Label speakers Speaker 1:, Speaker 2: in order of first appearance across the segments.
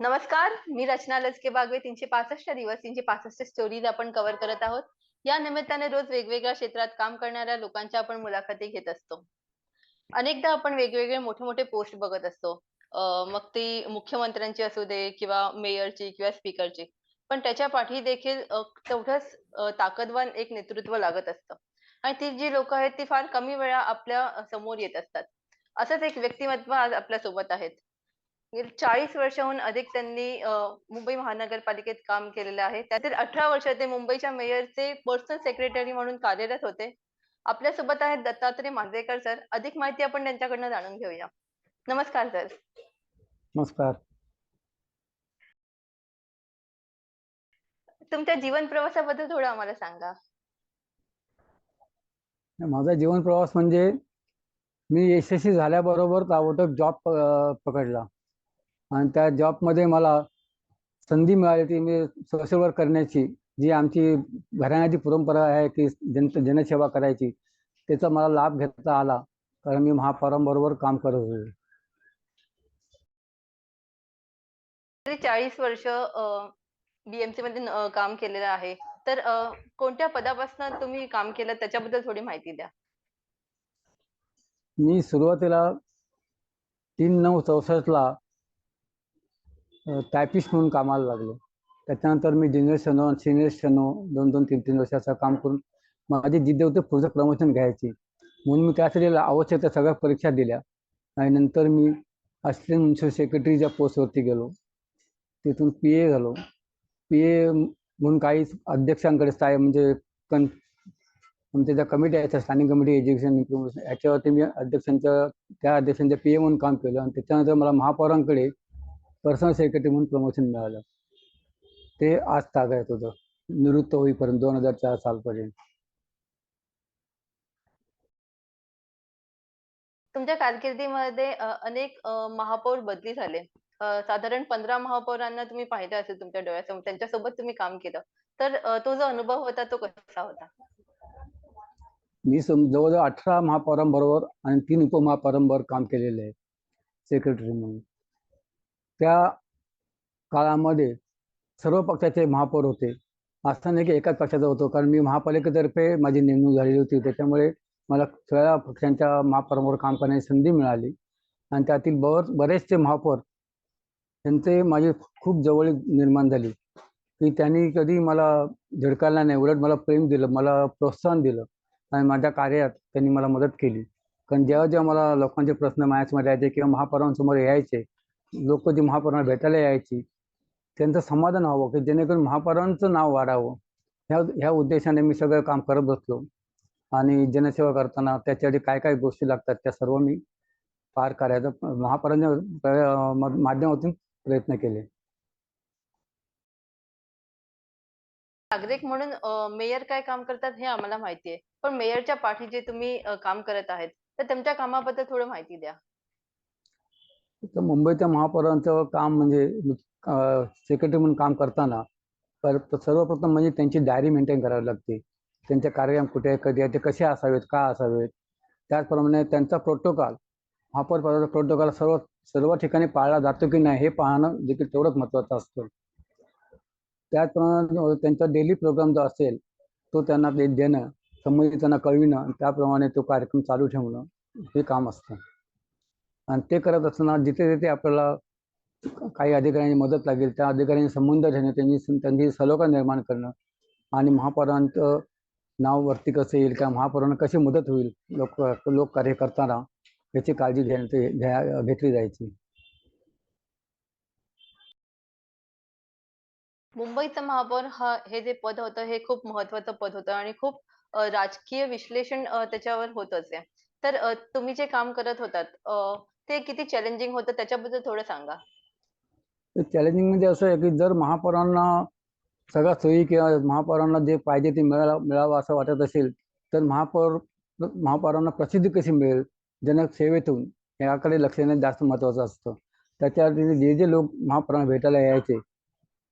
Speaker 1: नमस्कार मी रचना लसके बागवे तीनशे पासष्ट दिवस तीनशे पासष्ट स्टोरीज आपण कव्हर करत आहोत. या निमित्ताने रोज वेगवेगळ्या क्षेत्रात काम करणाऱ्या लोकांच्या आपण मुलाखती घेत असतो. अनेकदा आपण वेगवेगळे मोठे मोठे पोस्ट बघत असतो. मग ती मुख्यमंत्र्यांची असू दे किंवा मेयरची किंवा स्पीकरची पण त्याच्या पाठी देखील तेवढंच ताकदवान एक नेतृत्व लागत असतं. आणि ती जी लोक आहेत ती फार कमी वेळा आपल्यासमोर येत असतात. असंच एक व्यक्तिमत्व आज आपल्यासोबत आहेत. गेली चाळीस वर्षाहून अधिक त्यांनी मुंबई महानगरपालिकेत काम केलेलं आहे. त्यातील अठरा वर्ष ते मुंबईच्या मेयरचे पर्सनल सेक्रेटरी म्हणून कार्यरत होते. आपल्यासोबत आहेत दत्तात्रय मांजरेकर सर. अधिक माहिती आपण त्यांच्याकडनं जाणून घेऊया. नमस्कार सर.
Speaker 2: नमस्कार.
Speaker 1: तुमच्या जीवन प्रवासाबद्दल थोडं आम्हाला सांगा.
Speaker 2: माझा जीवन प्रवास म्हणजे मी यशस्वी झाल्याबरोबर ताबडतोब जॉब पकडला. आणि त्या जॉबमध्ये मला संधी मिळाली ती मी सोशल वर्क करण्याची जी आमची घराण्याची परंपरा आहे की जन जनसेवा करायची त्याचा मला लाभ घेता आला. कारण मी महापौरांबरोबर काम करत होतो.
Speaker 1: चाळीस वर्ष बीएमसी मध्ये काम केलेलं आहे. तर कोणत्या पदापासून तुम्ही काम केलं? त्याच्याबद्दल थोडी माहिती द्या.
Speaker 2: मी सुरुवातीला तीन नऊ चौसष्टला टायपिस्ट म्हणून कामाला लागलो. त्याच्यानंतर मी ज्युनियर शनो सिनियर शनो दोन दोन तीन तीन वर्षाचं काम करून माझी जिद्द होते पुढचं प्रमोशन घ्यायची. म्हणून मी त्यासाठी आवश्यक त्या सगळ्या परीक्षा दिल्या. आणि नंतर मी असिस्टंट म्युन्सिपल सेक्रेटरीच्या पोस्टवरती गेलो. तिथून पी ए झालो. पी ए म्हणून काही अध्यक्षांकडे स्थायी म्हणजे कन आमच्या ज्या कमिटी आहेत स्थानिक कमिटी एज्युकेशन इम्प्रुव्हमेंट याच्यावरती मी अध्यक्षांच्या त्या अध्यक्षांच्या पी ए म्हणून काम केलं. आणि त्याच्यानंतर मला महापौरांकडे पर्सनल सेक्रेटरी म्हणून प्रमोशन मिळालं. ते आज तागायत होतं निवृत्त होईपर्यंत दोन हजार चार सालपर्यंत.
Speaker 1: तुमच्या कारकिर्दीमध्ये अनेक महापौर बदली झाले. साधारण पंधरा महापौरांना तुम्ही पाहिलं असेल तुमच्या डोळ्यासमोर त्यांच्यासोबत तुम्ही काम केलं. तर तो जो अनुभव होता तो कसा होता?
Speaker 2: मी जवळजवळ अठरा महापौरांबरोबर आणि तीन उपमहापौरांबरोबर काम केलेलं आहे सेक्रेटरी म्हणून. त्या काळामध्ये सर्व पक्षाचे महापौर होते. असं नाही की एकाच पक्षाचा होतो कारण मी महापालिकेतर्फे माझी नेमणूक झालेली होती. त्याच्यामुळे मला सगळ्या पक्षांच्या महापौरांवर काम करण्याची संधी मिळाली. आणि त्यातील बर बरेचसे महापौर त्यांचे माझी खूप जवळ निर्माण झाली. की त्यांनी कधी मला झिडकायला नाही उलट मला प्रेम दिलं मला प्रोत्साहन दिलं आणि माझ्या कार्यात त्यांनी मला मदत केली. कारण जेव्हा जेव्हा मला लोकांचे प्रश्न माझ्यासमोर यायचे किंवा महापौरांसमोर यायचे लोक जी महापौरांना भेटायला यायची त्यांचं समाधान व्हावं की जेणेकरून महापौरांचं नाव वाढावं. ह्या ह्या उद्देशाने मी सगळं काम करत बसलो. आणि जनसेवा करताना त्याच्यासाठी काय काय गोष्टी लागतात त्या सर्व मी पार करायचा महापौरांच्या माध्यमातून प्रयत्न केले.
Speaker 1: नागरिक म्हणून मेयर काय काम करतात हे आम्हाला माहिती आहे. पण मेयरच्या पाठी जे तुम्ही काम करत आहेत. तर त्यांच्या कामाबद्दल थोडं माहिती द्या.
Speaker 2: तर मुंबईच्या महापौरांचं काम म्हणजे सेक्रेटरी म्हणून काम करताना पर सर्वप्रथम म्हणजे त्यांची डायरी मेंटेन करावी लागते. त्यांचे कार्यक्रम कुठे कधी आहे ते कसे असावेत का असावेत? त्याचप्रमाणे त्यांचा प्रोटोकॉल महापौर पदाचा प्रोटोकॉल सर्व सर्व ठिकाणी पाळला जातो की नाही हे पाहणं देखील तेवढंच महत्त्वाचं असतं. त्याचप्रमाणे त्यांचा डेली प्रोग्राम जो असेल तो त्यांना देणं संबंधित त्यांना कळविणं त्याप्रमाणे तो कार्यक्रम चालू ठेवणं हे काम असतं. आणि ते करत असताना जिथे जिथे आपल्याला काही अधिकाऱ्यांची मदत लागेल त्या अधिकाऱ्यांनी संबंध ठेवणे त्यांनी त्यांची सलोखा निर्माण करणं आणि महापौरांचं नाव वरती कसं येईल किंवा महापौरांना कशी मदत होईल लोक लोककार्य करताना याची काळजी घेण्यात घ्या घेतली जायची.
Speaker 1: मुंबईचं महापौर हा हे जे पद होतं हे खूप महत्वाचं पद होतं आणि खूप राजकीय विश्लेषण त्याच्यावर होतच आहे. तर तुम्ही जे काम करत होतात ते किती चॅलेंजिंग होतं त्याच्याबद्दल थोडं सांगा.
Speaker 2: चॅलेंजिंग म्हणजे असं आहे की जर महापौरांना सगळ्या सोयी किंवा महापौरांना जे पाहिजे ते मिळाला मिळावं असं वाटत असेल तर महापौर महापौरांना प्रसिद्धी कशी मिळेल? जनक सेवेतून याकडे लक्ष देणं जास्त महत्त्वाचं असतं. त्याच्यासाठी जे जे लोक महापौरांना भेटायला यायचे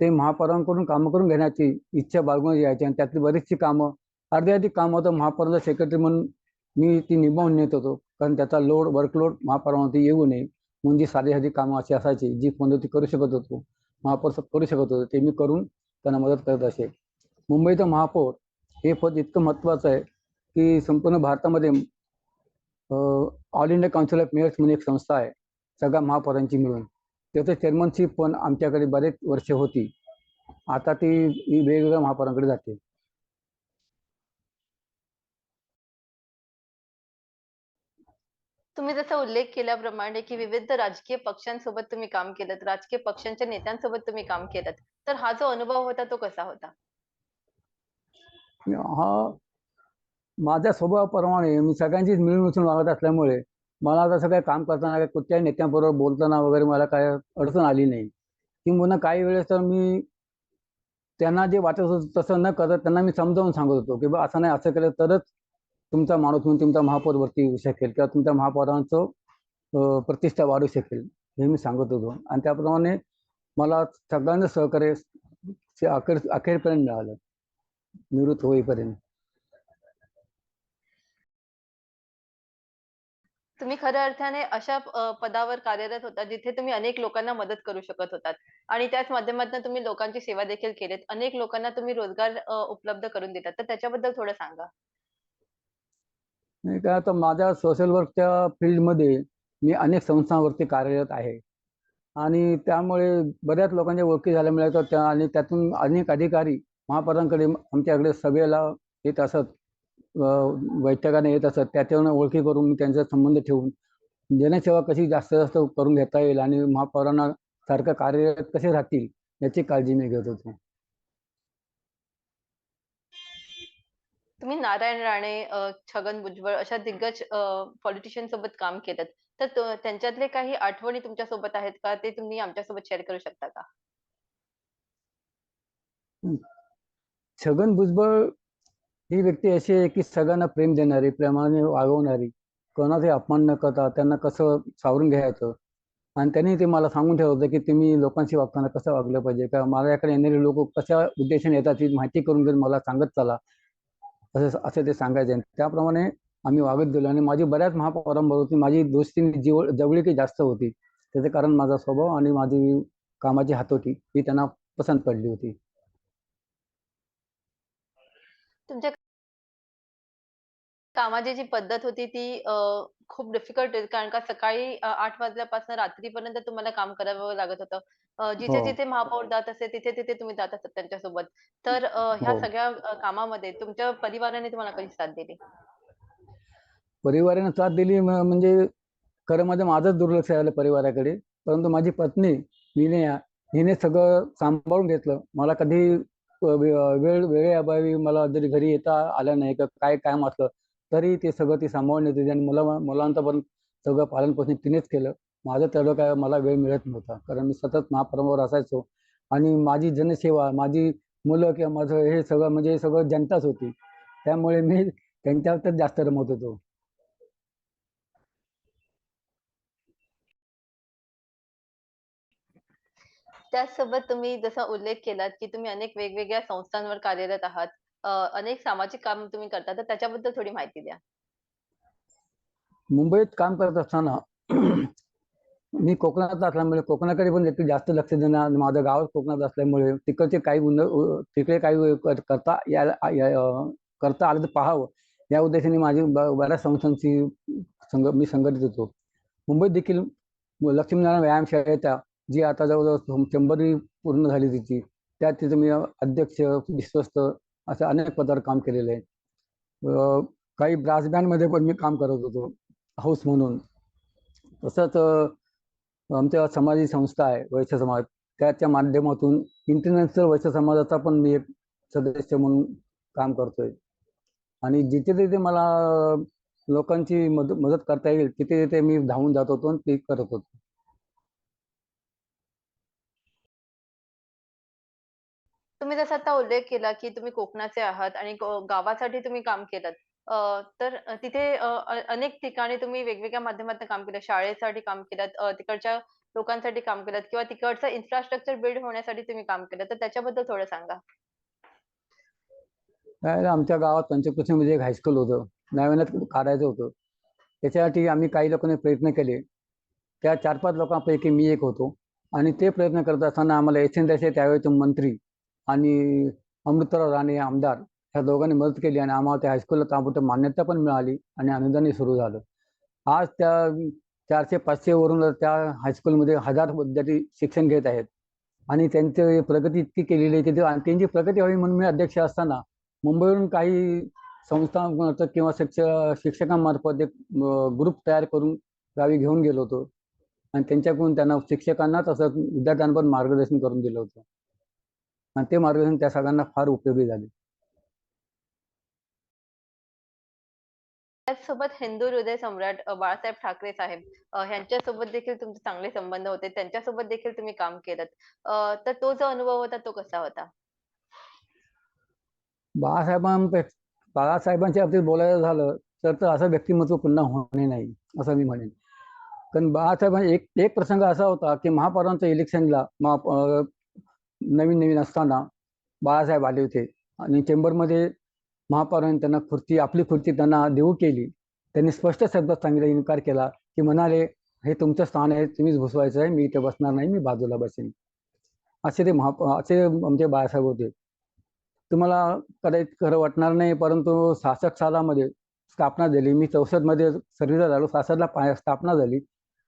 Speaker 2: ते महापौरांकडून कामं करून घेण्याची इच्छा बाळगून यायची आणि त्यातली बरीचशी कामं अर्धी अर्धी कामं तर महापौरांचा सेक्रेटरी म्हणून मी ती निभावून नेत होतो. कारण त्याचा लोड वर्कलोड महापौरांवरती येऊ नये. म्हणून जी साधी साधी कामं अशी असायची जी पद्धती करू शकत होतो. महापौर करू शकत होतो. ते मी करून त्यांना मदत करत असे. मुंबईचं महापौर हे पद इतकं महत्त्वाचं आहे की संपूर्ण भारतामध्ये all India council of mayors म्हणून एक संस्था आहे. सगळ्या महापौरांची मिळून. त्याचं चेअरमनशिप पण आमच्याकडे बरेच वर्ष होती. आता ती वेगवेगळ्या महापौरांकडे जाते.
Speaker 1: तुम्ही जसा उल्लेख केल्याप्रमाणे की विविध राजकीय पक्षांसोबत तुम्ही काम केलं राजकीय पक्षांच्या नेत्यांसोबत तुम्ही काम केलं तर हा जो अनुभव होता तो कसा होता?
Speaker 2: हा माझ्या स्वभावाप्रमाणे मी सगळ्यांचीच मिळून मिसळून वागत असल्यामुळे मला तसं काही काम करताना काही कुठल्याही नेत्यांबरोबर बोलताना वगैरे मला काय अडचण आली नाही. किंबहुना काही वेळेस तर मी त्यांना जे वाटत होतं तसं न करत त्यांना मी समजावून सांगत होतो की बा असं नाही असं केलं तरच तुमचा माणूस म्हणून तुमचा महापौर वरती येऊ शकेल किंवा तुमच्या महापौरांचं प्रतिष्ठा वाढू शकेल हे मी सांगत होतो. आणि त्याप्रमाणे मला सगळ्यांना सहकार्य अखेर अखेरपर्यंत मिळालं. निवृत्त होईपर्यंत.
Speaker 1: तुम्ही खऱ्या अर्थाने अशा पदावर कार्यरत होता जिथे तुम्ही अनेक लोकांना मदत करू शकत होतात. आणि त्याच माध्यमातून तुम्ही लोकांची सेवा देखील केलीत. अनेक लोकांना तुम्ही रोजगार उपलब्ध करून देतात तर त्याच्याबद्दल थोडं सांगा.
Speaker 2: नाही काय आता माझ्या सोशल वर्कच्या फील्डमध्ये मी अनेक संस्थांवरती कार्यरत आहे. आणि त्यामुळे बऱ्याच लोकांच्या ओळखी झाल्यामुळे तर त्या आणि त्यातून अनेक अधिकारी महापौरांकडे आमच्याकडे सभेला येत असत. वैठकाने येत असत. त्याच्यावर ओळखी करून मी त्यांचा संबंध ठेवून जनसेवा कशी जास्त जास्त करून घेता येईल आणि महापौरांना सारखं कार्यरत कसे राहतील याची काळजी मी घेत होतो.
Speaker 1: तुम्ही नारायण राणे अ, छगन भुजबळ अशा दिग्गज पॉलिटिशियन सोबत काम केलं तर त्यांच्यातले काही आठवणी तुमच्यासोबत आहेत का? ते तुम्ही आमच्यासोबत शेअर करू शकता का?
Speaker 2: छगन भुजबळ ही व्यक्ती अशी आहे की सगळ्यांना प्रेम देणारी प्रेमाने वागवणारी. कोणाचाही अपमान न करता त्यांना कसं सावरून घ्यायचं? आणि त्यांनी ते मला सांगून ठेवलं होतं की तुम्ही लोकांशी वागताना कसं वागलं पाहिजे? का माझ्याकडे येणारे लोक कशा उद्देशाने येतात ही माहिती करून घेऊन मला सांगत चला असं असं ते सांगायचे. त्याप्रमाणे आम्ही वागत गेलो. आणि माझी बऱ्याच महापौरांबरोबर माझी दोस्ती जिवळ जवळीकी जास्त होती. त्याचं कारण माझा स्वभाव आणि माझी कामाची हातोटी ही त्यांना पसंत पडली होती.
Speaker 1: तुमच्या कामाची जी पद्धत होती ती अ, खूप डिफिकल्ट होती कारण का सकाळी अ, आठ वाजल्यापासून रात्रीपर्यंत तुम्हाला काम करावं लागत होतं. अ, जिथे
Speaker 2: हो.
Speaker 1: जिथे महापौर जात असे तिथे तिथे तुम्ही जात असत त्यांच्यासोबत. तर अ, ह्या
Speaker 2: हो.
Speaker 1: सगळ्या अ, कामामध्ये तुमच्या परिवाराने तुम्हाला कशी साथ दिली?
Speaker 2: परिवाराने साथ दिली म्हणजे खरं म्हणजे माझंच दुर्लक्ष झालं परिवाराकडे. परंतु माझी पत्नी हिने हिने सगळं सांभाळून घेतलं. मला कधी अ, वे- वेळ वेळेअभावी मला जरी घरी येता आलं नाही का काय काम असलं तरी ते सगळं ती सांभाळून येते. आणि मुला मुलांचं पण सगळं पालनपोषण तिनेच केलं. माझं तेवढं काय मला वेळ मिळत नव्हता. कारण मी सतत महापरमावर असायचो. आणि माझी जनसेवा माझी मुलं किंवा माझं हे सगळं म्हणजे हे सगळं जनताच होती. त्यामुळे मी त्यांच्यावर जास्त रमत होतो.
Speaker 1: त्याचसोबत तुम्ही जसा उल्लेख केलात की तुम्ही अनेक वेगवेगळ्या संस्थांवर कार्यरत आहात. अ, अनेक सामाजिक काम तुम्ही करता तर त्याच्याबद्दल थोडी माहिती द्या.
Speaker 2: मुंबईत काम करत असताना मी कोकणात असल्यामुळे कोकणाकडे पण एक जास्त लक्ष देणं माझं गाव कोकणात असल्यामुळे तिकडचे काही उन्न तिकडे काही करता यायला करता आलं तर पाहावं. या उद्देशाने माझी बऱ्याच संस्थांची संघ मी संघटित होतो. मुंबईत देखील लक्ष्मीनारायण व्यायामशाळेच्या जी आता जवळजवळ शंभरी पूर्ण झाली तिची त्यात तिथं मी अध्यक्ष विश्वस्त असे अनेक पदावर काम केलेले आहे काही ब्रास बँडमध्ये पण मी काम करत होतो हाऊस म्हणून. तसंच आमच्या समाजी संस्था आहे वैश्य समाज. त्याच्या माध्यमातून इंटरनॅशनल वैश्य समाजाचा पण मी एक सदस्य म्हणून काम करतोय. आणि जिथे तिथे मला लोकांची मदत मदत करता येईल तिथे तिथे मी धावून जात होतो आणि ते करत होतो.
Speaker 1: तुम्ही जसा आता उल्लेख केला की तुम्ही कोकणाचे आहात आणि ग- गावासाठी तुम्ही काम केलं तर अ, तिथे अ, अ- अनेक ठिकाणी तुम्ही वेगवेगळ्या माध्यमातून काम केलं. शाळेसाठी काम केलं तिकडच्या लोकांसाठी काम केलं किंवा तिकडचं इन्फ्रास्ट्रक्चर बिल्ड होण्यासाठी तुम्ही काम केलं. तर त्याच्याबद्दल थोडं सांगा.
Speaker 2: काय आमच्या गावात पंचकृषीमध्ये म्हणजे एक हायस्कूल होतं. नव्यानं काढायचं होतं. त्याच्यासाठी आम्ही काही लोकांनी प्रयत्न केले. त्या चार पाच लोकांपैकी मी एक होतो. आणि ते प्रयत्न करत असताना आम्हाला यशवंतरावचे त्यावेळेचे मंत्री आणि अमृतराव राणे आमदार ह्या दोघांनी मदत केली आणि आम्हाला त्या हायस्कूलला ताबडतोब मान्यता पण मिळाली आणि अनुदानही सुरू झालं. आज त्या चारशे पाचशे वरून त्या हायस्कूलमध्ये हजार विद्यार्थी शिक्षण घेत आहेत आणि त्यांची प्रगती इतकी केलेली आहे की त्यांची प्रगती व्हावी म्हणून मी अध्यक्ष असताना मुंबईवरून काही संस्था किंवा शिक्षक शिक्षकांमार्फत एक ग्रुप तयार करून गावी घेऊन गेलो होतो. आणि त्यांच्याकडून त्यांना शिक्षकांना तसंच विद्यार्थ्यांवर मार्गदर्शन करून दिलं होतं. आणि ते मार्गदर्शन त्या सगळ्यांना फार उपयोगी झाले.
Speaker 1: त्याचसोबत हिंदू हृदय सम्राट बाळासाहेब ठाकरे साहेब अ, ह्यांच्यासोबत देखील तुमचे चांगले संबंध होते. त्यांच्यासोबत देखील तुम्ही काम केलं तर तो जो अनुभव होता तो कसा होता?
Speaker 2: बाळासाहेबांपे बाळासाहेबांच्या बाबतीत बोलायचं झालं तर तर असं व्यक्तिमत्व पुन्हा होणे नाही असं मी म्हणेन. कारण बाळासाहेब एक एक प्रसंग असा होता की महापौरांच्या इलेक्शनला नवीन नवीन असताना बाळासाहेब आले होते. आणि चेंबरमध्ये महापौरांनी त्यांना खुर्ची आपली खुर्ची त्यांना देऊ केली. त्यांनी स्पष्ट शब्दात सांगितलं इन्कार केला की म्हणाले हे तुमचं स्थान आहे तुम्हीच घुसवायचं आहे मी इथे बसणार नाही मी बाजूला बसेन. असे ते महा असे आमचे बाळासाहेब होते. तुम्हाला कदाचित खरं वाटणार नाही परंतु सासष्ट सालामध्ये स्थापना झाली. मी चौसष्टमध्ये सर्व्हिसला झालो सासष्टला स्थापना झाली.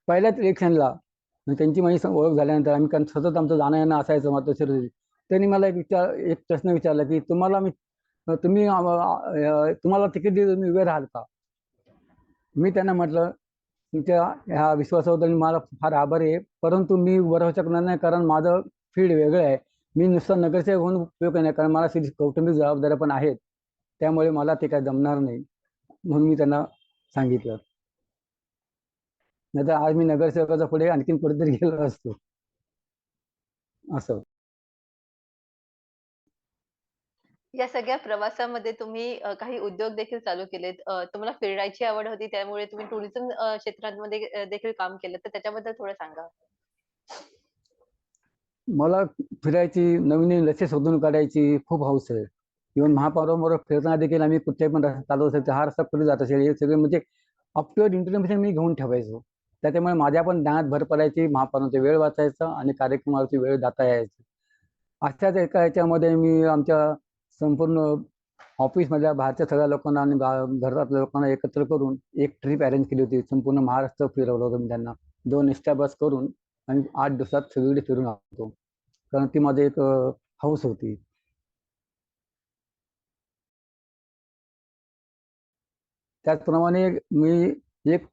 Speaker 2: पहिल्याच इलेक्शनला म्हणजे त्यांची माझी ओळख झाल्यानंतर आम्ही कारण सतत आमचं जाणं येणं असायचं मातोश्री त्यांनी मला एक विचार एक प्रश्न विचारला की तुम्हाला मी तुम्ही तुम्हाला तिकीट दिलं तुम्ही उभे राहाल का? मी त्यांना म्हटलं तुमच्या ह्या विश्वासाबद्दल मला फार आभार आहे. परंतु मी उभं राहू शकणार नाही कारण माझं फील्ड वेगळं आहे. मी नुसतं नगरसेवक होऊन उपयोग नाही कारण मला सिरी कौटुंबिक जबाबदाऱ्या पण आहेत. त्यामुळे मला ते काय जमणार नाही. म्हणून मी त्यांना सांगितलं. नाही तर आज मी नगरसेवकाचा पुढे आणखीन कुठेतरी गेलो असतो. असं.
Speaker 1: या सगळ्या प्रवासामध्ये तुम्ही काही उद्योग देखील चालू केलेत. तुम्हाला फिरायची आवड होती त्यामुळे तुम्ही टुरिझम क्षेत्रामध्ये देखील काम केलं. तर त्याच्याबद्दल थोडं सांगा.
Speaker 2: मला फिरायची नवीन नवीन लसे शोधून काढायची खूप हौस आहे. इव्हन महापौराबरोबर फिरताना देखील आम्ही कुठच्याही पण चालू असेल तर हा रस्ता कुठे जात असेल हे सगळे म्हणजे अप टू इन्फॉर्मेशन मी घेऊन ठेवायचो. त्याच्यामुळे माझ्या पण ज्ञानात भर पडायची महापौरांचा वेळ वाचायचा आणि कार्यक्रमावरती वेळ जाता यायचा. अशाच एका याच्यामध्ये मी आमच्या संपूर्ण ऑफिसमधल्या बाहेरच्या सगळ्या लोकांना आणि घरातल्या लोकांना एकत्र करून एक ट्रिप अरेंज केली होती. संपूर्ण महाराष्ट्र फिरवलं होतं मी त्यांना. दोन एक्स्ट्रा बस करून आणि आठ दिवसात सगळीकडे फिरून आलो. कारण ती माझी एक हौस होती. त्याचप्रमाणे मी एक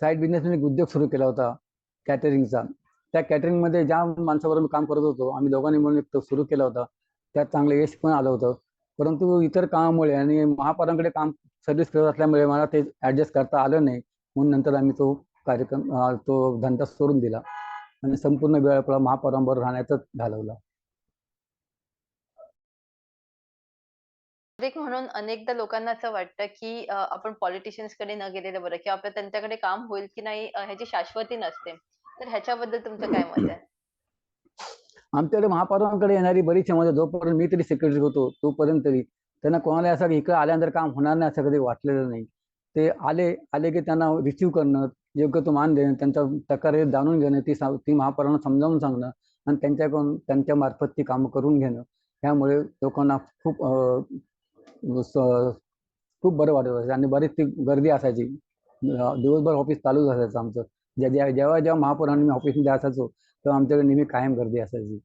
Speaker 2: साईड बिझनेस एक उद्योग सुरू केला होता कॅटरिंगचा त्या कॅटरिंगमध्ये ज्या माणसाबरोबर मी काम करत होतो आम्ही दोघांनी मिळून एक तो सुरू केला होता. त्यात चांगलं यश पण आलं होतं. परंतु इतर कामामुळे आणि महापौरांकडे काम सर्व्हिस करत असल्यामुळे मला ते ॲडजस्ट करता आलं नाही. म्हणून नंतर आम्ही तो कार्यक्रम तो धंदा सोडून दिला. आणि संपूर्ण वेळ आपला महापौरांबरोबर राहण्यातच घालवला.
Speaker 1: नागरिक म्हणून अनेकदा लोकांना असं वाटतं की अ, आपण पॉलिटिशियन्सकडे न गेलेलं बरं किंवा आपलं त्यांच्याकडे काम होईल की नाही अ, ह्याची शाश्वती नसते. तर ह्याच्याबद्दल तुमचं काय मत आहे?
Speaker 2: आमच्याकडे महापौरांकडे येणारी बरीच म्हणजे जोपर्यंत मी तरी सेक्रेटरी होतो तोपर्यंत तरी. त्यांना कोणाला असं इकडे आल्यानंतर काम होणार नाही असं कधी वाटलेलं नाही. ते आले आले की त्यांना रिसीव्ह करणं योग्य तो मान देणं त्यांचा तक्रारी जाणून घेणं ती ती महापौरांना समजावून सांगणं आणि त्यांच्याकडून त्यांच्या मार्फत ती कामं करून घेणं. ह्यामुळे लोकांना खूप खूप बरं वाटत असायचं आणि बरीच ती गर्दी असायची. दिवसभर ऑफिस चालूच असायचं आमचं. ज्या ज्या- जेव्हा जेव्हा महापौरांनी मी ऑफिसमध्ये असायचो तेव्हा आमच्याकडे नेहमी कायम गर्दी असायची.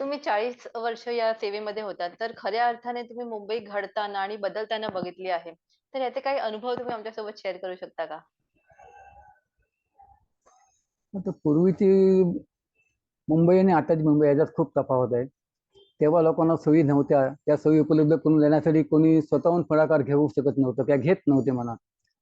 Speaker 1: तुम्ही चाळीस वर्ष या सेवेमध्ये होतात. तर खऱ्या अर्थाने तुम्ही मुंबई घडताना आणि बदलताना बघितली आहे. तर याचे काही अनुभव तुम्ही आमच्यासोबत शेअर करू शकता का?
Speaker 2: आता पूर्वीची मुंबई आणि आताची मुंबई याच्यात खूप तफावत आहे. तेव्हा लोकांना सोयी नव्हत्या. त्या सोयी उपलब्ध करून देण्यासाठी कोणी स्वतःहून पुढाकार घेऊ शकत नव्हतं किंवा घेत नव्हते म्हणा.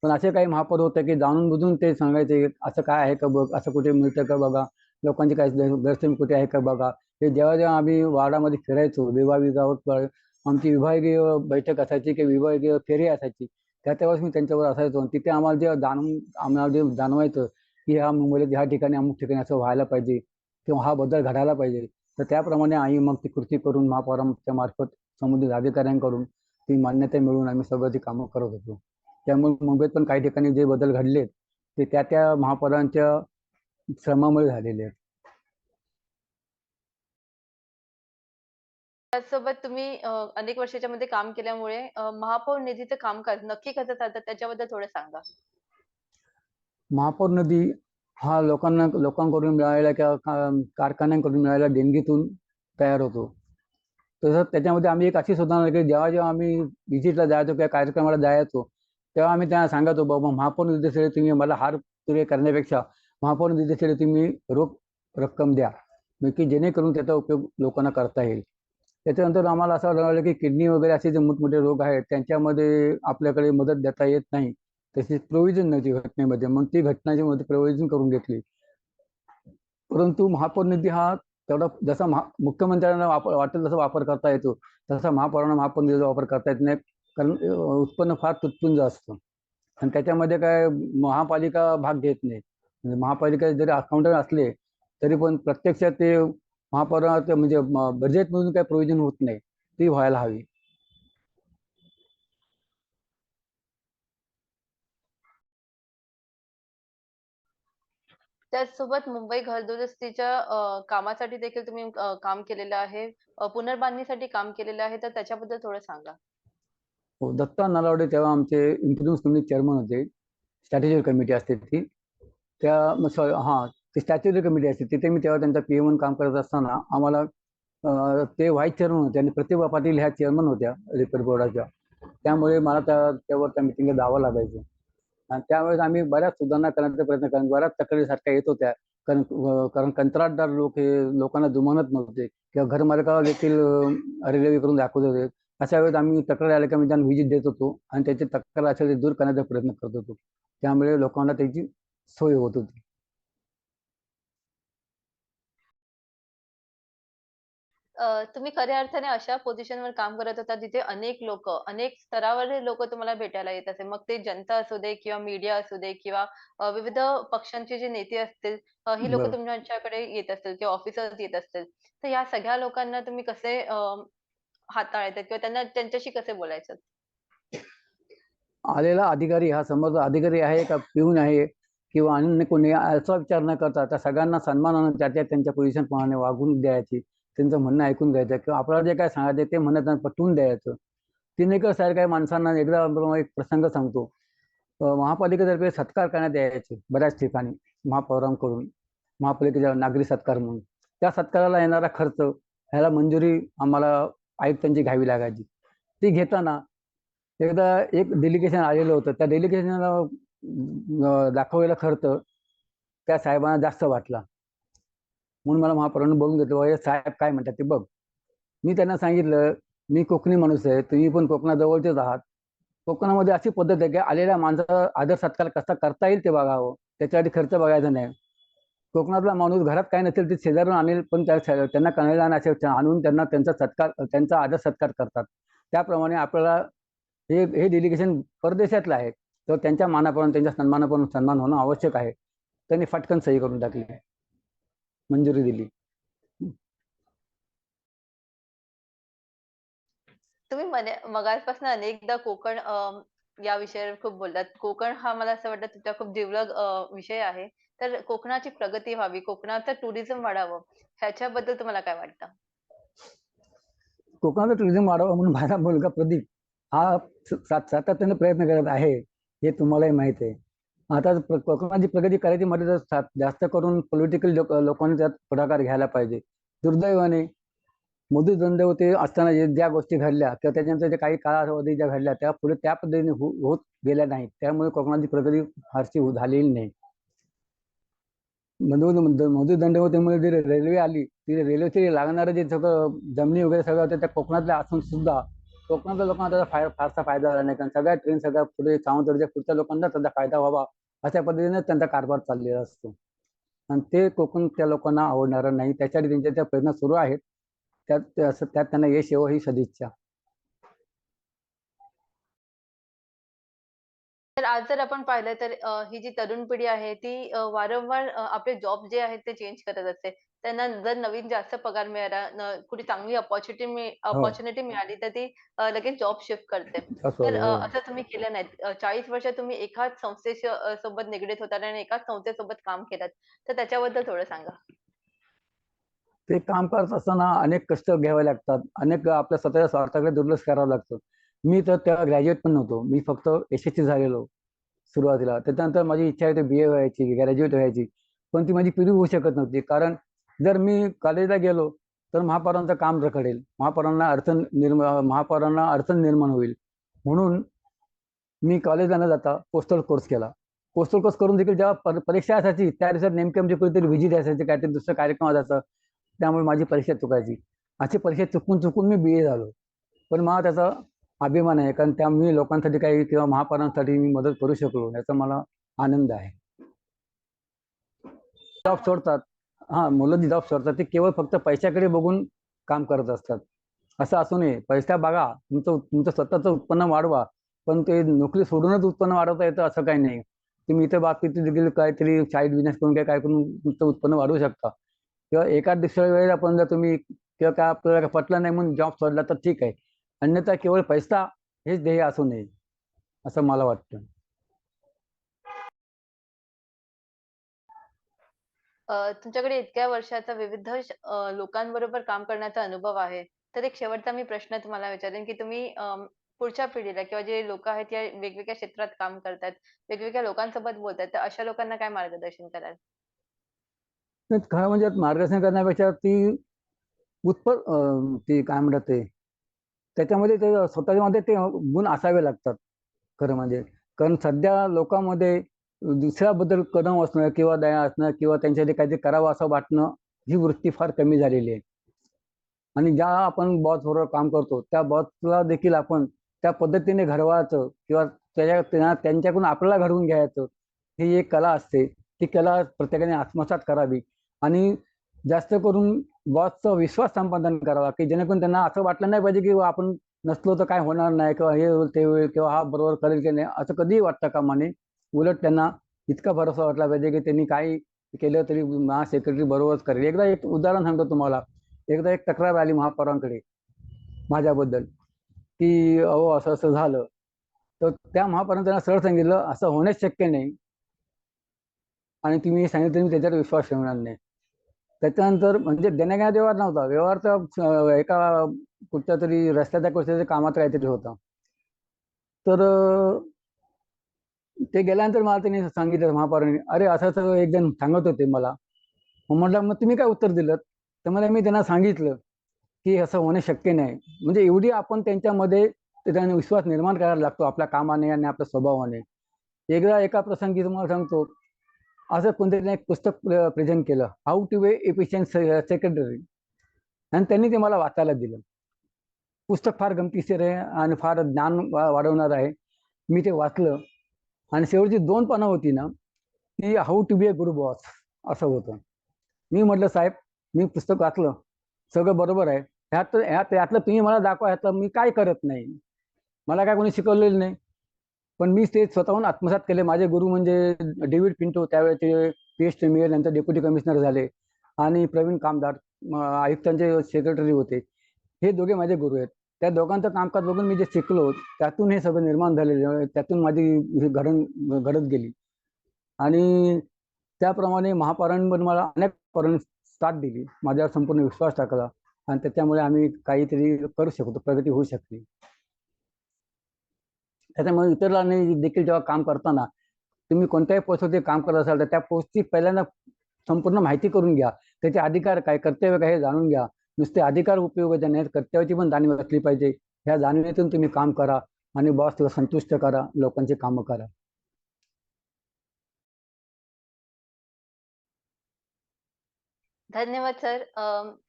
Speaker 2: पण असे काही महापौर होते की जाणून बुजून ते सांगायचे असं काय आहे का बघ? असं कुठे मिळतं का बघा? लोकांची काय गैरसोय कुठे आहे का बघा? हे जेव्हा जेव्हा आम्ही वार्डामध्ये फिरायचो विवाह विभागावर आमची विभागीय बैठक असायची की विभागीय फेरी असायची त्या तेव्हाच मी त्यांच्यावर असायचो. आणि तिथे आम्हाला जे जाणून आम्हाला जे जाणवायचं की ह्या मुंबईला ह्या ठिकाणी अमुक ठिकाणी असं व्हायला पाहिजे किंवा हा बदल घडायला पाहिजे तर त्याप्रमाणे आम्ही मग ती कृती करून महापौरांच्या मार्फत संबंधित अधिकाऱ्यांकडून ती मान्यता मिळवून आम्ही सगळं ती कामं करत होतो. त्यामुळे मुंबईत पण काही ठिकाणी जे बदल घडलेत ते त्या त्या महापौरांच्या श्रमामुळे झालेले आहेत.
Speaker 1: त्याचसोबत तुम्ही अनेक वर्षाच्या मध्ये काम केल्यामुळे महापौर निधीचं कामकाज नक्की कसं चालतं? त्याच्याबद्दल थोडं सांगा.
Speaker 2: महापौर नदी हा लोकांना लोकांकडून मिळालेल्या किंवा कारखान्यांकडून मिळालेल्या देणगीतून तयार होतो. तसंच त्याच्यामध्ये आम्ही एक अशी सुधारणा की जेव्हा जेव्हा आम्ही विजिटला जायचो किंवा कार्यक्रमाला जायचो तेव्हा आम्ही त्यांना सांगायचो बाबा महापौर निधीसाठी तुम्ही मला हार तुरे करण्यापेक्षा महापौर निधीसाठी तुम्ही रोख रक्कम द्या की जेणेकरून त्याचा उपयोग लोकांना करता येईल. त्याच्यानंतर आम्हाला असं आढळलं की किडनी वगैरे असे जे मोठमोठे रोग आहेत त्यांच्यामध्ये आपल्याकडे मदत देता येत नाही. तशी प्रोव्हिजन नव्हती घटनेमध्ये. मग ती घटनाची मध्ये प्रोव्हिजन करून घेतली. परंतु महापौर निधी हा तेवढा जसा महा मुख्यमंत्र्यांना वापर वाटेल तसा वापर करता येतो. तसा महापौरांना महापौर निधीचा वापर करता येत नाही. कारण उत्पन्न फार तुटपुंज असतं. आणि त्याच्यामध्ये काय महापालिका भाग घेत नाही. म्हणजे महापालिका जरी अकाउंटंट असले तरी पण प्रत्यक्षात ते महापौरात म्हणजे बजेटमधून काही प्रोव्हिजन होत नाही. ती व्हायला हवी.
Speaker 1: त्याचसोबत मुंबई घरदुरुस्तीच्या अ, कामासाठी देखील तुम्ही अ, काम केलेलं आहे. अ, पुनर्बांधणीसाठी काम केलेलं आहे. तर त्याच्याबद्दल थोडं सांगा.
Speaker 2: हो दत्ता नलावडे तेव्हा आमचे इन्फ्लुएन्स कमिटी चेअरमन होते. स्ट्रॅटेजी कमिटी असते ती. त्या म- सॉरी हां ती स्टॅच्युटरी कमिटी असते. तिथे मी तेव्हा त्यांचा पी म्हणून काम करत असताना आम्हाला ते व्हाईस चेअरमन होते आणि प्रतिभा पाटील ह्या चेअरमन होत्या रिपेअर बोर्डाच्या. त्यामुळे मला त्या त्यावर त्या मिटिंगला जावं लागायचं. आणि त्यावेळेस आम्ही बऱ्याच सुधारणा करण्याचा प्रयत्न कारण बऱ्याच तक्रारी सारख्या येत होत्या. कारण कारण कंत्राटदार लोक हे लोकांना जुमानत नव्हते किंवा घरमालकाला देखील रेल्वे करून दाखवत होते. अशा वेळेस आम्ही तक्रार आल्या की आम्ही त्यांना व्हिजिट देत होतो आणि त्याची तक्रार असेल ते दूर करण्याचा प्रयत्न करत होतो. त्यामुळे लोकांना त्याची सोय होत होती.
Speaker 1: अ, तुम्ही खऱ्या अर्थाने अशा पोझिशनवर काम करत होता जिथे अनेक लोक अनेक स्तरावरील लोक तुम्हाला भेटायला येत असेल मग ते जनता असू दे किंवा मीडिया असू दे किंवा अ, विविध पक्षांचे जे नेते असतील अ, ही लोक
Speaker 2: बरं.
Speaker 1: तुमच्याकडे येत असतील किंवा ऑफिसर्स येत असतील. तर या सगळ्या लोकांना तुम्ही कसे अ, हाताळायचं किंवा त्यांना त्यांच्याशी कसे बोलायचं?
Speaker 2: आलेला अधिकारी हा समोरचा अधिकारी आहे का पिऊन आहे किंवा अन्य कोणी याचा विचार न करता त्या सगळ्यांना सन्मानानं त्या त्या त्यांच्या पोझिशन प्रमाणे वागून द्यायची. त्यांचं म्हणणं ऐकून घ्यायचं किंवा आपल्याला जे काय सांगायचं ते म्हणणं पटवून द्यायचं. तिनेकर साहेब काही माणसांना एकदा एक प्रसंग सांगतो. महापालिकेतर्फे सत्कार करण्यात यायचे बऱ्याच ठिकाणी महापौरांकडून महापालिकेचा नागरी सत्कार म्हणून. त्या सत्काराला येणारा खर्च ह्याला मंजुरी आम्हाला आयुक्तांची घ्यावी लागायची. ती घेताना एकदा एक डेलिगेशन आलेलं होतं. त्या डेलिगेशनला दाखवलेला खर्च त्या साहेबांना जास्त वाटला. म्हणून मला महापौरांनी बोलून घेतलं "बाबा, साहेब काय म्हणतात ते बघ. मी त्यांना सांगितलं मी कोकणी माणूस आहे तुम्ही पण कोकणाजवळचेच आहात. कोकणामध्ये अशी पद्धत आहे की आलेल्या माणसाचा आदर सत्कार कसा करता येईल ते बघावं. त्याच्यासाठी खर्च बघायचा नाही. कोकणातला माणूस घरात काय नसेल ते शेजारून आणेल पण त्या त्यांना कळायला असे आणून त्यांना त्यांचा सत्कार त्यांचा आदर सत्कार करतात. त्याप्रमाणे आपल्याला हे हे डेलिगेशन परदेशातलं आहे. तर त्यांच्या मानापर्यंत त्यांच्या सन्मानापर्यंत सन्मान होणं आवश्यक आहे. त्यांनी फटकन सही करून टाकली. मंजुरी दिली
Speaker 1: तुम्ही मने मगाचपासून अनेकदा कोकण या विषयावर खूप बोललात. कोकण हा मला असं वाटतं तुमचा खूप जिवलग विषय आहे. तर कोकणाची प्रगती व्हावी, कोकणाचं टुरिझम वाढावं, ह्याच्याबद्दल तुम्हाला काय वाटतं?
Speaker 2: कोकणाचं टुरिझम वाढावं म्हणून माझा मुलगा प्रदीप हा सातत्याने प्रयत्न करत आहे हे तुम्हालाही माहीत आहे आता कोकणाची प्रगती करायची म्हटलं तर जास्त करून पॉलिटिकल लोकांनी त्यात पुढाकार घ्यायला पाहिजे. दुर्दैवाने मधु होते असताना ज्या गोष्टी घडल्या किंवा त्याच्यानंतर जे काही कालावधी ज्या घडल्या त्या पुढे त्या पद्धतीने हो, होत गेल्या नाहीत. त्यामुळे कोकणाची प्रगती फारशी झालेली नाही. मोदी मधु दंडवतीमुळे जी रेल्वे आली ती रेल्वेची लागणारं जे सगळं जमिनी वगैरे सगळं होतं त्या कोकणातल्या असून सुद्धा कोकणातल्या लोकांना त्याचा फाय फारसा फायदा झाला नाही. कारण सगळ्या ट्रेन सगळ्या पुढे सावंतवाडीच्या पुढच्या लोकांना त्याचा फायदा व्हावा अशा पद्धतीने त्यांचा कारभार चाललेला असतो. आणि ते कोकण त्या लोकांना आवडणारं नाही. त्याच्यासाठी त्यांच्या त्या प्रयत्न सुरू आहेत त्यात असं त्यात त्यांना यश येवं ही सदिच्छा.
Speaker 1: तर आज जर आपण पाहिलं तर ही जी तरुण पिढी आहे ती वारंवार आपले जॉब जे आहेत ते चेंज करत असते. त्यांना जर नवीन जास्त पगार मिळाला, कुठे चांगली अपॉर्च्युनिटी मिळ
Speaker 2: हो.
Speaker 1: अपॉर्च्युनिटी मिळाली तर ती लगेच जॉब शिफ्ट करते. तर
Speaker 2: हो.
Speaker 1: असं तुम्ही केलं. अ, 40 वर्ष तुम्ही एकाच संस्थेशी अ, सोबत निगडीत होतात आणि एकाच संस्थेसोबत काम केलत. तर त्याच्याबद्दल थोडं सांगा?
Speaker 2: ते काम करत असताना अनेक कष्ट घ्यावे लागतात. अनेक आपल्या स्वतःच्या स्वार्थाकडे दुर्लक्ष करावं लागतं. मी तर तेव्हा ग्रॅज्युएट पण नव्हतो. मी फक्त एस-एस-सी झालेलो सुरुवातीला. त्याच्यानंतर माझी इच्छा होती बी-ए व्हायची, ग्रॅज्युएट व्हायची. पण ती माझी पिढी होऊ शकत नव्हती. कारण जर मी कॉलेजला गेलो, तर महापौरांचं काम रखडेल. महापौरांना अडचण निर्म महापौरांना अडचण निर्माण होईल. म्हणून मी कॉलेजला न जाता पोस्टल कोर्स केला. पोस्टल कोर्स करून देखील जेव्हा पर परीक्षा असायची, त्या दिवसात नेमकी आमची कोणीतरी विजिट असायची, काहीतरी दुसरा कार्यक्रम असायचा. त्यामुळे माझी परीक्षा चुकायची. अशी परीक्षा चुकून-चुकून मी बी-ए झालो. पण मला त्याचा अभिमान आहे. कारण त्या मी लोकांसाठी काही किंवा महापौरांसाठी मी मदत करू शकलो, याचा मला आनंद आहे. जॉब सोडतात हा मुलं जी जॉब सोडतात, ते केवळ फक्त पैशाकडे बघून काम करत असतात. असं असू नये. पैसा बघा, तुमचं तुमचं स्वतःचं उत्पन्न वाढवा. पण ते नोकरी सोडूनच उत्पन्न वाढवता येतं असं काही नाही. तुम्ही इथं बाबतीत देखील काहीतरी साईड बिझनेस करून काय काय करून तुमचं उत्पन्न वाढवू शकता. किंवा एका दुसऱ्या वेळेला पण जर तुम्ही किंवा काय आपल्याला पटलं नाही म्हणून जॉब सोडला तर ठीक आहे. अन्यथा केवळ पैसा हेच ध्येय असू नये, असं मला वाटतं.
Speaker 1: अ, तुमच्याकडे इतक्या वर्षाचा विविध श अ, लोकांबरोबर काम करण्याचा अनुभव आहे. तर एक शेवटचा मी प्रश्न तुम्हाला विचारेन, की तुम्ही पुढच्या पिढीला किंवा जे लोकं आहेत, या वेगवेगळ्या क्षेत्रात काम करतायत, वेगवेगळ्या लोकांसोबत बोलतात, तर अशा लोकांना काय मार्गदर्शन कराल?
Speaker 2: तर खरं म्हणजे मार्गदर्शन करण्यापेक्षा ती उत्प अ, ती काय म्हणतात ते, त्याच्यामध्ये ते मध्ये ते गुण असावे लागतात, खरं म्हणजे. कारण सध्या लोकांमध्ये दुसऱ्याबद्दल कदम असणं किंवा दया असणं किंवा त्यांच्यासाठी काहीतरी करावं असं वाटणं, ही वृत्ती फार कमी झालेली आहे. आणि ज्या आपण बॉस बरोबर काम करतो, त्या बॉसला देखील आपण त्या पद्धतीने घडवायचं किंवा त्याच्या त्यांच्याकडून आपल्याला घडवून घ्यायचं, ही एक कला असते. ती कला प्रत्येकाने आत्मसात करावी आणि जास्त करून बॉसचा विश्वास संपादन करावा, की जेणेकरून त्यांना असं वाटलं नाही पाहिजे, की आपण नसलो तर काय होणार नाही किंवा हे होईल, ते होईल किंवा हा बरोबर करेल की नाही, असं कधीही वाटतं कामाने उलट त्यांना इतका भरोसा वाटला पाहिजे, की त्यांनी काही केलं तरी महा सेक्रेटरी बरोबरच करेल. एकदा एक उदाहरण सांगतो तुम्हाला. एकदा एक तक्रार आली महापौरांकडे माझ्याबद्दल, की अहो असं-असं झालं. तर त्या महापौरांनी त्यांना सरळ सांगितलं, "असं होणेच शक्य नाही." आणि तुम्ही सांगितलं मी त्याच्यावर विश्वास ठेवणार नाही. त्याच्यानंतर म्हणजे देण्याघेण्या व्यवहार नव्हता. व्यवहार तर एका कुठच्या तरी रस्त्याच्या कुठच्यातरी कामात काहीतरी होता. तर ते गेल्यानंतर मला त्यांनी सांगितलं महापौरांनी, "अरे असं-असं एक जण सांगत होते मला." मग म्हटलं, "मग तुम्ही काय उत्तर दिलं तर मला "मी त्यांना सांगितलं, की असं होणं शक्य नाही." म्हणजे एवढी आपण त्यांच्यामध्ये त्यांना विश्वास निर्माण करायला लागतो आपल्या कामाने आणि आपल्या स्वभावाने. एकदा एका प्रसंगी तुम्हाला सांगतो, असं कोणतरी एक पुस्तक प्रेझेंट केलं, how to way efficient secretary आणि त्यांनी ते मला वाचायला दिलं. पुस्तक फार गमतीशीर आहे आणि फार ज्ञान वाढवणार आहे. मी ते वाचलं आणि शेवटची दोन पानं होती ना, ती how to be a Guru boss असं होतं. मी म्हटलं, "साहेब, मी पुस्तक वाचलं, सगळं बरोबर आहे. ह्यात ह्यात यातलं तुम्ही मला दाखवा, ह्यातलं मी काय करत नाही. मला काय कोणी शिकवलेलं नाही." पण मी ते स्वतःहून आत्मसात केले. माझे गुरु म्हणजे डेव्हिड पिंटो त्यावेळेचे पी-एच-डी एम-ए नंतर डेप्युटी कमिशनर झाले आणि प्रवीण कामदार आयुक्तांचे सेक्रेटरी होते. हे दोघे माझे गुरु आहेत. त्या दोघांचं कामकाज बघून मी जे शिकलो, त्यातून हे सगळं निर्माण झालेलं त्यातून माझी घडण घडत गेली आणि त्याप्रमाणे महापौरांनी पण मला अनेक पौरांनी साथ दिली. माझ्यावर संपूर्ण विश्वास टाकला आणि त्याच्यामुळे आम्ही काहीतरी करू शकतो, प्रगती होऊ शकते. त्याच्यामुळे इतरांनी देखील जेव्हा काम करताना, तुम्ही कोणत्याही पोस्टवरती काम करत असाल, तर त्या पोस्टची पहिल्यांदा संपूर्ण माहिती करून घ्या. त्याचे अधिकार काय, कर्तव्य काय हे जाणून घ्या. नुसते अधिकार उपयोग नाहीत, कर्तव्याची पण जाणीव असली पाहिजे. ह्या जाणीवेतून तुम्ही काम करा आणि बॉसला संतुष्ट करा, लोकांची कामं करा.
Speaker 1: धन्यवाद सर. अ,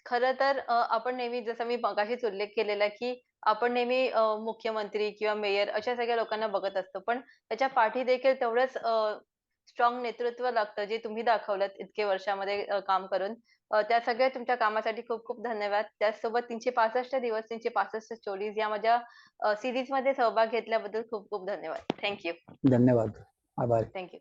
Speaker 1: खरं तर आपण नेहमी जसं मी मगाशीच उल्लेख केलेला, की आपण नेहमी मुख्यमंत्री किंवा मेयर अशा सगळ्या लोकांना बघत असतो. पण त्याच्या पाठी देखील तेवढंच स्ट्रॉंग नेतृत्व लागतं, जे तुम्ही दाखवलंत इतके वर्षामध्ये काम करून. त्या सगळ्या तुमच्या कामासाठी खूप खूप धन्यवाद. त्याचसोबत 365 दिवस 365 स्टोरीज या माझ्या अ, सीरीजमध्ये सहभाग घेतल्याबद्दल खूप खूप धन्यवाद. Thank you.
Speaker 2: धन्यवाद. आभारी.
Speaker 1: Thank you.